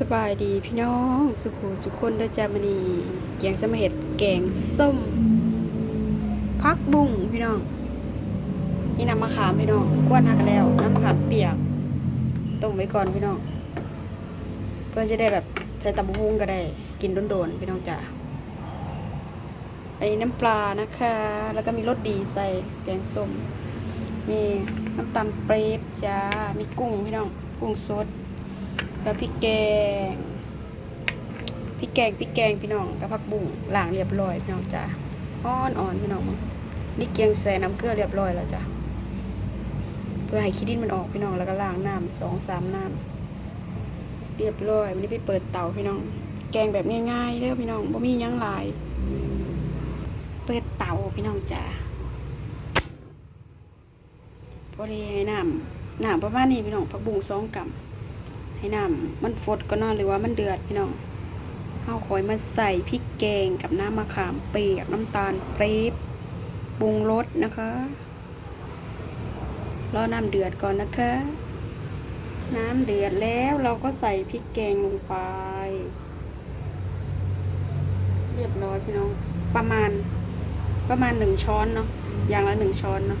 สบายดีพี่น้องสุขูสุขคนด้อจ้ามันนี่แกงสมเห็ดแกงส้มพักบุ้งพี่น้องนี่น้ำมะขามพี่น้องกวนหักแล้วน้ำมะขามเปียกต้มไว้ก่อนพี่น้องเพื่อจะได้แบบใส่ตำบักหุ่งก็ได้กินโดนๆพี่น้องจ้าไอ้น้ำปลานะคะ แล้วก็มีรสดีใส่แกงส้มมีน้ำตาลเปรบจ้ามีกุ้งพี่น้องกุ้งสด แล้วพริกแกงพริกแกงพริกแกงพี่น้องกับผักบุ้งล้างเรียบร้อยพี่น้องจ้าอ่อนอ่อนพี่น้องมึงนี่เกียงใส่น้ำเกลือเรียบร้อยแล้วจ้ะเพื่อให้ขี้ดินมันออกพี่น้องแล้วก็ล้างน้ำสองสามน้ำเรียบร้อยวันนี้ไปเปิดเตาพี่น้อง แกงแบบง่ายๆเด้อพี่น้องบ่มียังหลาย เปิดเตาพี่น้องจ้าพอดีให้น้ำน้ำประมาณนี้พี่น้องผักบุ้งสองกำ ให้น้ำมันฟดก็นอนหรือว่ามันเดือดพี่น้องเอาคอยมาใส่พริกแกงกับน้ำมะขามเปียกน้ำตาลปรี๊บปรุงรสนะคะรอน้ำเดือดก่อนนะคะ น้ำเดือดแล้วเราก็ใส่พริกแกงลงไป เรียบร้อยพี่น้อง ประมาณประมาณหนึ่งช้อนเนาะ อย่างละหนึ่งช้อนเนาะ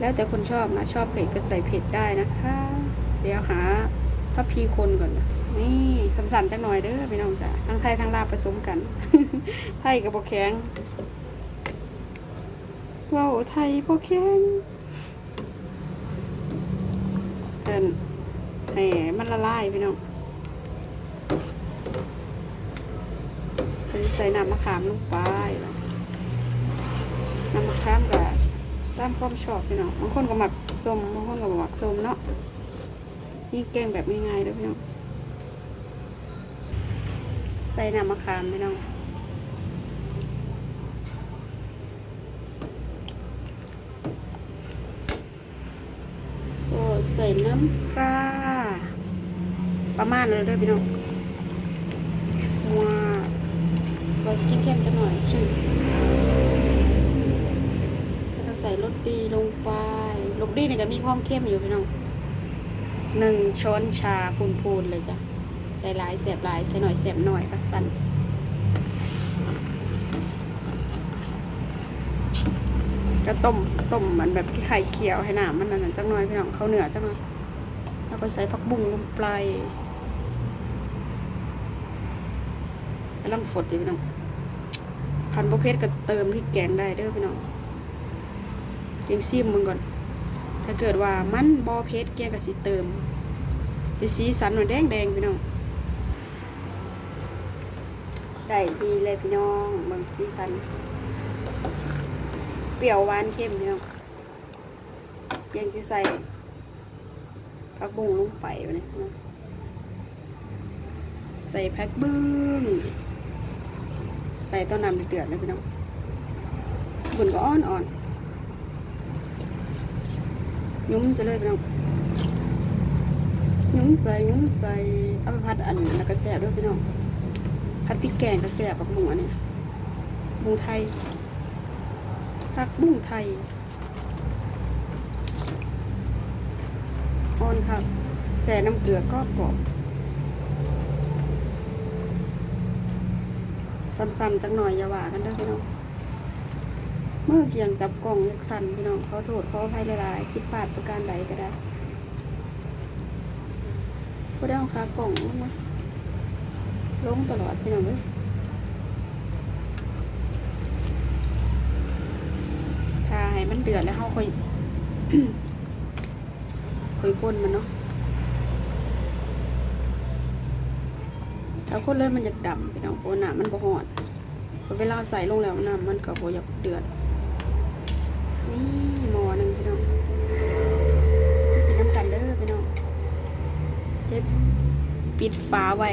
แล้วแต่คนชอบนะ ชอบเผ็ดก็ใส่เผ็ดได้นะคะ เดี๋ยวหาถ้าพีคนก่อนนะนี่คำสั่นจังหน่อยเด้อพี่น้องจ้ะทั้งไทยทั้งลาวผสมกัน ไทยกับบกแข็งเว้าวไทยบกแข็งเอินให้มันละลายพี่น้องใส่น้ำมะขามลงไปน้ำมะขามกับตามความชอบพี่น้องบางคนก็หมักส้มบางคนก็หมักส้มเนาะ นี่แกงแบบง่ายๆเลยพี่น้อง ใส่น้ำมะขามพี่น้องใส่น้ำปลาประมาณนั้นเลยพี่น้องว้าวเราจะกินเข้มจังหน่อยแล้วก็ใส่รสดีลงไปรสดีเนี่ยก็มีความเข้มอยู่พี่น้อง หนึ่งช้อนชาพูนๆเลยจ้ะ ใส่หลายเสียบหลายใส่หน่อยเสียบหน่อยก็สั่นก็ต้มต้มมันแบบที่ไข่เคี่ยวให้หน้ำมันนั่นจังหน่อยพี่น้องเขาวเหนือจังหน่อยแล้วก็ใส่ผักบุ้งลงไปกำลังฝดอยู่พี่น้องคันประเภทก็เติมที่แกงได้เด้อพี่น้องเกงซีมมึงก่อน ถ้าเกิดว่ามันบอเพชรเกียงกับสีเติมจะสีสันหน่อยแดงแดงพี่น้องได้ดีเลยพี่น้องบิ่งสีสัน เปรี้ยวหวานเค็มพี่น้องเกียงสิใส่ผักบุ้งลงไปเนี่ยน้องใส่ผักบุ้งใส่ต้นน้ำเดือดเลยพี่น้องบุญก็อ่อนอ่อนๆ ยุ้มใส่เลยพี่น้องยุ้มใส่ยุ้มใส่เอาไปผัดอันแล้วก็แซ่บด้วยพี่น้องผัดพริกแกงก็แซ่บกับหมูอันนี้หมูไทยผักบุ้งไทยอ่อนครับแส่น้ำเกลือก็กรอบสั้นๆจังหน่อยอย่าว่ากันเด้อพี่น้อง เมื่อเกี่ยงกับกล่องยักสันพี่น้องขอโทษขออภัยหลายๆคิดพลาดประการใดก็ได้ก็ได้เอาขากล่องลงมาลงตลอดพี่น้องเลยถ้าให้มันเดือดแล้วเขาค่อยค่อยคนมันเนาะถ้าคนเลยมันจะดำพี่น้องโอ้น้ำมันบ่หอดพอเวลาใส่ลงแล้วน้ำมันก็บ่อยากเดือด นี่หมอหนึ่งพี่น้องกินน้ำกันเด้อพี่น้องเจ็บปิดฟ้าไว้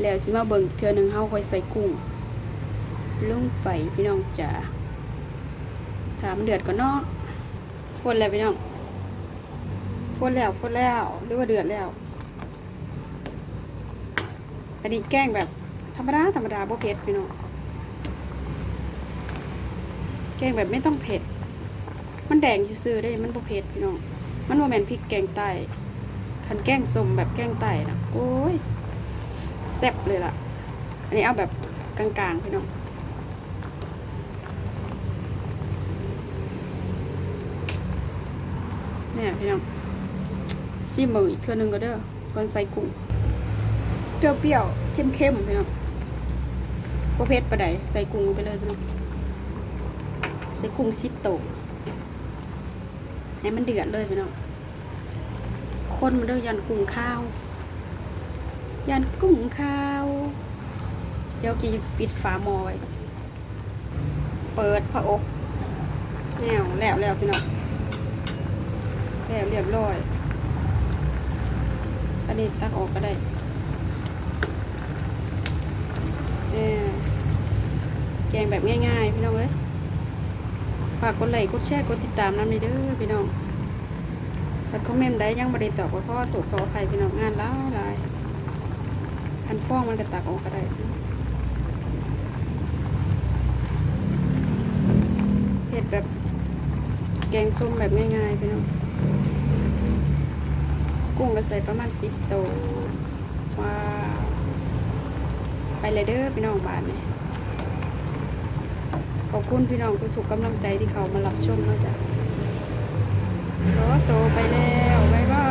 แล้วสิมาเบิ่งเทื่อหนึ่งเฮาค่อยใส่กุ้งลงไปพี่น้องจ๋าถามเดือดก่อนเนาะฝนแล้วพี่น้องฝนแล้วฝนแล้วหรือว่าเดือดแล้ว อันนี้แกล้งแบบ ธรรมดาธรรมดาบ่เผ็ดพี่น้องแกงแบบไม่ต้องเผ็ด มันแดงซื่อได้ มันบ่เผ็ดพี่น้อง มันบ่แมนพริกแกงใต้ขคันแกงส้มแบบแกงไต่นะโอ้ยแซ่บเลยล่ะ อันนี้เอาแบบกลางๆพี่น้องเนี่ยพี่น้องชิมเบิ่งอีกเทื่อหนึงก็เด้อก่อนใส่กุ้งเปรี้ยวๆเข้มๆพี่น้องบ่เผ็ดปานใดใส่กุ้งไปเลยพี่น้องใส่กุ้งสิบโต ให้มันเดือดเลยพี่น้องคนมันเด้อยันกุ้งข้าว ยันกุ้งข้าว เดี๋ยวกีจะปิดฝาหม้อไว้เปิดผาอกแนวแล้วแล้วพี่น้องแล้วเรียบร้อยอันนี้ตักออกก็ได้เออแกงแบบง่ายๆ พี่น้องเอ้ย ฝากกดไลค์กดแชร์กดติดตามน้ำในเด้อพี่น้องถ้าคอมเมนต์ได้ยังบริตอบก็ขอตรวจขออภัยพี่น้องงานหล้าหลายอันฟ้องมันก็ตักออกก็ได้เห็ดแบบแกงส้มแบบง่ายๆพี่น้องกุ้งก็ใส่ประมาณสิบตัวว้าวไปเลยเด้อพี่น้องบ้านนี่ ขอบคุณพี่น้องทุกๆกำลังใจที่เขามารับชมนะจ๊ะขอตัวไปแล้วบ๊ายบาย